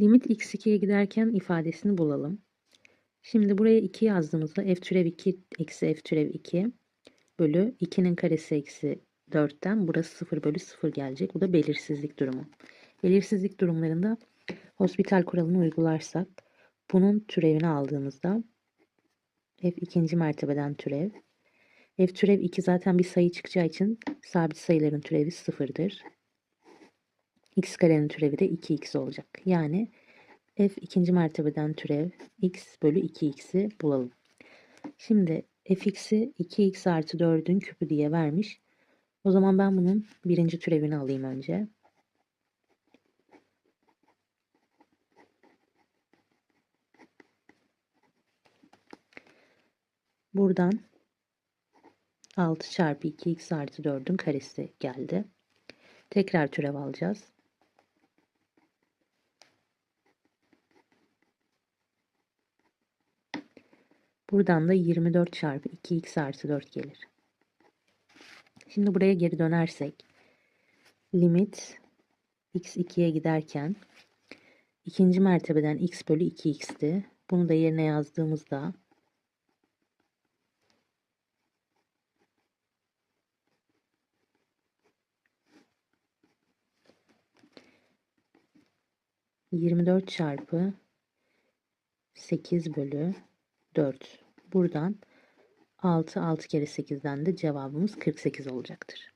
Limit x2'ye giderken ifadesini bulalım. Şimdi buraya 2 yazdığımızda f türev 2 eksi f türev 2 bölü 2'nin karesi eksi 4'ten burası 0 bölü 0 gelecek. Bu da belirsizlik durumu. Belirsizlik durumlarında hospital kuralını uygularsak bunun türevini aldığımızda f ikinci mertebeden türev f türev 2 zaten bir sayı çıkacağı için sabit sayıların türevi 0'dır. X karenin türevi de 2x olacak. Yani f ikinci mertebeden türev x bölü 2x'i bulalım. Şimdi fx'i 2x artı 4'ün küpü diye vermiş. O zaman ben bunun birinci türevini alayım önce. Buradan 6 çarpı 2x artı 4'ün karesi geldi. Tekrar türev alacağız. Buradan da 24 çarpı 2x artı 4 gelir. Şimdi buraya geri dönersek limit x 2'ye giderken ikinci mertebeden x bölü 2x'ti. Bunu da yerine yazdığımızda Yirmi dört çarpı sekiz bölü dört. Buradan 6, 6 kere 8'den de cevabımız 48 olacaktır.